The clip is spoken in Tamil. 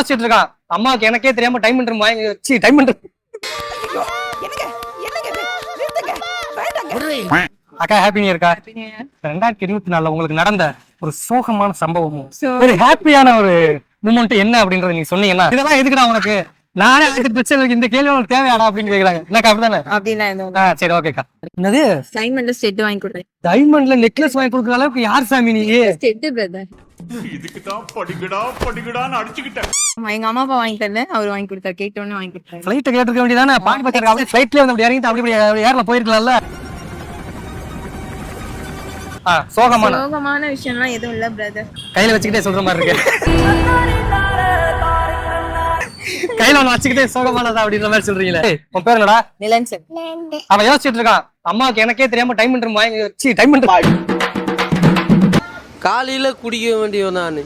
யோசிச்சுட்டு இருக்கான். அம்மாவுக்கு எனக்கே தெரியாம டைம் பண்ற வாங்கி சி டைம் பண்ற அக்கா ஹாப்பி நியூ இருக்கா ரெண்டாயிரத்தி இருபத்தி நாலுல உங்களுக்கு நடந்த ஒரு சோகமான சம்பவமும் ஒரு ஹாப்பியான ஒரு மூமெண்ட் என்ன அப்படின்றத நீங்க சொன்னீங்கன்னா இதெல்லாம் எதுக்குடா உனக்கு? நானே அடுத்த பிரச்சனை இந்த கேள்வி உனக்கு தேவையாடா அப்படின்னு கேக்குறாங்க. என்னக்கா அப்படிதானே அப்படின்னா சரி ஓகேக்கா. என்னது? டைமண்ட்ல ஸ்டெட் வாங்கி கொடுறேன் டைமண்ட்ல நெக்லஸ் வாங்கி கொடுக்குற அளவுக்கு யார் சாமி நீ? ஸ்டெட் பிரதர் இதுக்கு தான் படிக்கடா படிக்கடான்னு அடிச்சுக்கிட்டேன். எங்க அம்மா அப்பா வாங்கி தரல. அவர் வாங்கி கொடுத்தாரு. கேட்டோன்னு வாங்கி கொடுத்தாரு. ஃபிளைட் கேட்டிருக்க வேண்டியதானே? பாண்டி பத்திரிக்கை அப்படியே ஃபிளைட்லயே வந்து அப்படி இறங்கி அப்படி ஏர்ல போயிருக்கலாம்ல. ஆ சோகமான சோகமான விஷயம்லாம் எதுவும் இல்ல பிரதர் கையில வச்சுக்கிட்டே சொல்ற மாதிரி இருக்கு. கையில ஒண்ணு வச்சுக்கிட்டே சோகமானதா அப்படின்ற மாதிரி சொல்றீங்களே. உன் பேர் என்னடா? நிலன் சார். அவன் யோசிச்சுட்டு இருக்கான். அம்மாவுக்கு எனக்கே தெரியாம டைம் வாங்கி சி டைம் பண்ற காலையில குடிக்க வேண்டியவன் நானு.